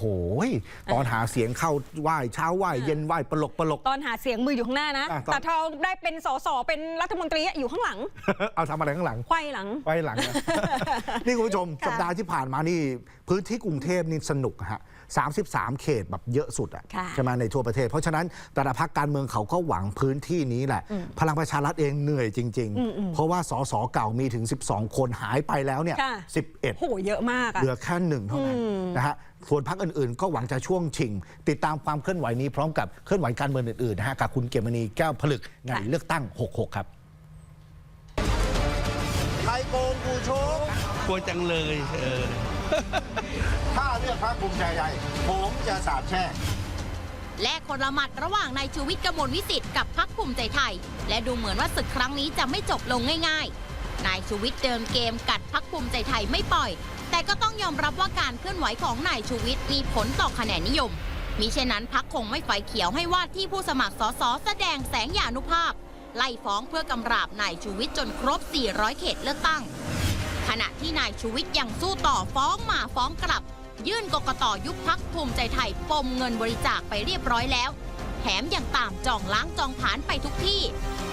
โอ้ยตอนหาเสียงเข้าไหว้เช้าไหว้เย็นไหว้ปลกปลก ตอนหาเสียงมืออยู่ข้างหน้านะ อะตอน แต่ทองได้เป็นสสเป็นรัฐมนตรีอยู่ข้างหลังเอาทำอะไรข้างหลังไขว้หลัง ไว้หลังนะ นี่คุณผู้ชมค่ะสัปดาห์ที่ผ่านมานี่ พื้นที่กรุงเทพนี่สนุกอะฮะ33 เขตแบบเยอะสุดอะค่ะ ใช่ไหมในทั่วประเทศ เพราะฉะนั้นแต่ละพรรคการเมืองเขาก็หวังพื้นที่นี้แหละ พลังประชารัฐเองเหนื่อยจริง ๆ เพราะว่าสสเก่ามีถึง 12 คนหายไปแล้วเนี่ยค่ะ 11 โหเยอะมากอะ เหลือแค่หนึ่งเท่านั้น นะฮะส่วนพักอื่นๆ ก็หวังจะช่วงชิง ติดตามความเคลื่อนไหวนี้พร้อมกับเคลื่อนไหวการเมืองอื่นๆนะฮะกับคุณเกมณีแก้วผลึกในค่ะเลือกตั้ง 66 ครับใครโกงกูโชกกลัวจังเลยเออถ้าเลือกพรรคภูมิใจไทยผมจะสาบแช่งและคนละหมัดระหว่างนายชูวิทย์กมลวิสิทธิ์กับพักภูมิใจไทย และดูเหมือนว่าศึกครั้งนี้จะไม่จบลงง่าย ๆ นายชูวิทย์เดินเกมกัดพักภูมิใจไทยไม่ปล่อย แต่ก็ต้องยอมรับว่าการเคลื่อนไหวของนายชูวิทย์มีผลต่อคะแนนนิยม มิเช่นนั้นพักคงไม่ไฟเขียวให้ว่าที่ผู้สมัครสสแสดงแสงยานุภาพ ไล่ฟ้องเพื่อกำราบนายชูวิทย์จนครบ 400 เขตเลือกตั้ง ขณะที่นายชูวิทย์ยังสู้ต่อฟ้องมาฟ้องกลับ ยื่นกกตยุบพักภูมิใจไทยปมเงินบริจาคไปเรียบร้อยแล้ว แถมยังตามจองล้างจองผานไปทุกที่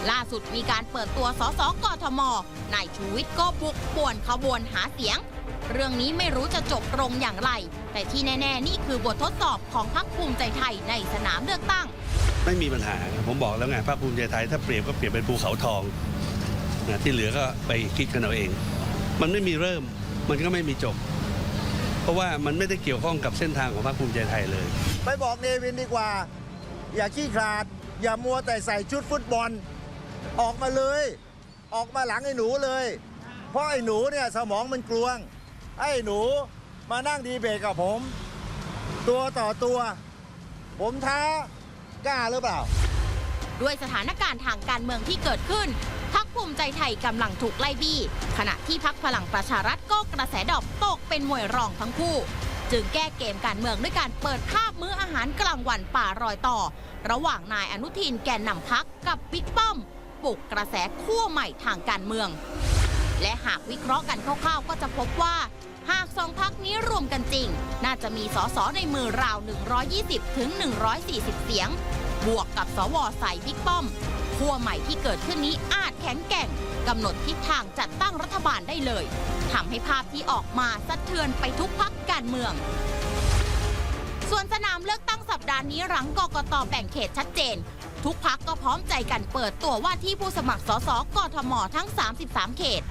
ล่าสุดมีการเปิดตัวสสกทมนายชูวิทย์ก็บุกป่วนขบวนหาเสียง เรื่องนี้ไม่รู้จะจบลงอย่างไร แต่ที่แน่ ๆ นี่คือบททดสอบของพักภูมิใจไทยในสนามเลือกตั้ง ไม่มีปัญหา ผมบอกแล้วไงภาคภูมิใจไทยถ้าเปรียบก็เปรียบเป็นภูเขาทองนะที่เหลือก็ไปคิดกันเอาเอง มันไม่มีเริ่ม มันก็ไม่มีจบ เพราะว่ามันไม่ได้เกี่ยวข้องกับเส้นทางของภาคภูมิใจไทยเลย ไปบอกเนวินดีกว่า อย่าขี้ขลาด อย่ามัวแต่ใส่ชุดฟุตบอล ออกมาเลย ออกมาหลังไอ้หนูเลย เพราะไอ้หนูเนี่ยสมองมันกลวง ไอ้หนูมานั่งดีเบตกับผม ตัวต่อตัว ผมท้ากล้าหรือเปล่า ด้วยสถานการณ์ทางการเมืองที่เกิดขึ้นพักภูมิใจไทยกำลังถูกไล่บี้ ขณะที่พักพลังประชารัฐก็กระแสดอกตกเป็นมวยรองทั้งคู่ จึงแก้เกมการเมืองด้วยการเปิดภาพมื้ออาหารกลางวันป่ารอยต่อ ระหว่างนายอนุทินแกนนำพักกับบิ๊กป้อมปลุกกระแสขั้วใหม่ทางการเมือง และหากวิเคราะห์กันคร่าวๆก็จะพบว่า หากสองพักนี้รวมกันจริง น่าจะมีสสในมือราว 120 ถึง 140 เสียง บวกกับสวใส่บิ๊กป้อมขั้วใหม่ที่เกิดขึ้นนี้อาจแข็งแกร่งกำหนดทิศทางจัดตั้งรัฐบาลได้เลยทำให้ภาพที่ออกมาสะเทือนไปทุกพักการเมือง ส่วนสนามเลือกตั้งสัปดาห์นี้หลังกกตแบ่งเขตชัดเจน ทุกพักก็พร้อมใจกันเปิดตัวว่าที่ผู้สมัครสสกทมทั้ง 33 เขต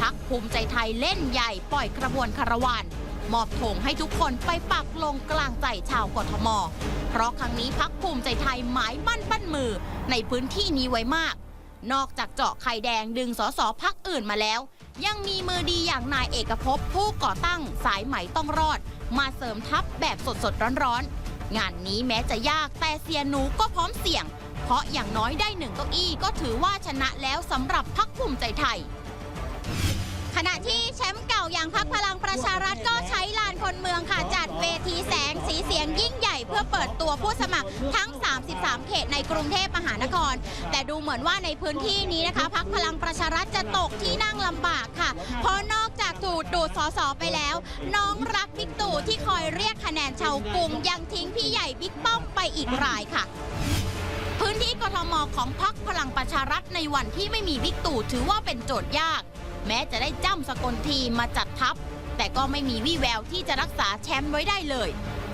พักภูมิใจไทยเล่นใหญ่ปล่อยกระบวนคารวานมอบธงให้ทุกคนไปปักลงกลางใจชาวกทม เพราะครั้งนี้พักภูมิใจไทยหมายมั่นปั้นมือในพื้นที่นี้ไว้มาก นอกจากเจาะไข่แดงดึงสสพักอื่นมาแล้ว ยังมีมือดีอย่างนายเอกภพผู้ก่อตั้งสายไหมต้องรอด มาเสริมทัพแบบสดๆร้อนๆงานนี้แม้จะยากแต่เสียหนูก็พร้อมเสี่ยง เพราะอย่างน้อยได้หนึ่งเก้าอี้ก็ถือว่าชนะแล้วสำหรับพักภูมิใจไทย ขณะที่แชมป์เก่าอย่างพักพลังประชารัฐก็ใช้ลานคนเมืองค่ะจัดเวทีแสงสีเสียงยิ่งใหญ่เพื่อเปิดตัวผู้สมัครทั้ง 33 เขตในกรุงเทพมหานคร แต่ดูเหมือนว่าในพื้นที่นี้นะคะพักพลังประชารัฐจะตกที่นั่งลำบากค่ะ เพราะนอกจากถูกดูดสอสอไปแล้ว น้องรักบิ๊กตู่ที่คอยเรียกคะแนนชาวกรุงยังทิ้งพี่ใหญ่บิ๊กป้อมไปอีกรายค่ะ พื้นที่กทมของพักพลังประชารัฐในวันที่ไม่มีบิ๊กตู่ถือว่าเป็นโจทย์ยาก แม้จะได้จ้ำสกลทีมาจัดทัพ แต่ก็ไม่มีวี่แววที่จะรักษาแชมป์ไว้ได้เลย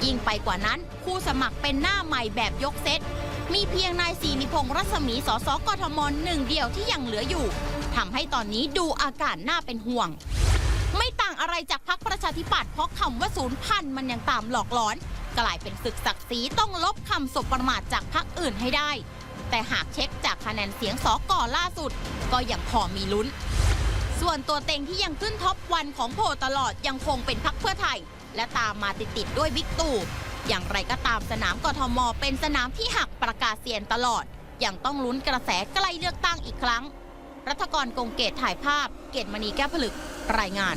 ยิ่งไปกว่านั้นผู้สมัครเป็นหน้าใหม่แบบยกเซตมีเพียงนายศรีนิพงษ์รัศมีสสกทมหนึ่งเดียวที่ยังเหลืออยู่ทำให้ตอนนี้ดูอากาศน่าเป็นห่วง ไม่ต่างอะไรจากพักประชาธิปัตย์เพราะคำว่าศูนย์พันมันยังตามหลอกหลอน กลายเป็นศึกศักดิ์ศรีต้องลบคำสบประมาทจากพักอื่นให้ได้ แต่หากเช็คจากคะแนนเสียงสอกอล่าสุด ก็ยังพอมีลุ้น ส่วนตัวเต็งที่ยังขึ้นท็อปวันของโพตลอดยังคงเป็นพักเพื่อไทย และตามมาติดๆด้วยบิ๊กตู่อย่างไรก็ตามสนามกทม เป็นสนามที่หักประกาศเสียนตลอด ยังต้องลุ้นกระแสใกล้เลือกตั้งอีกครั้ง รัฐกรกงเกตถ่ายภาพ เกตมณีแก้วผลึก รายงาน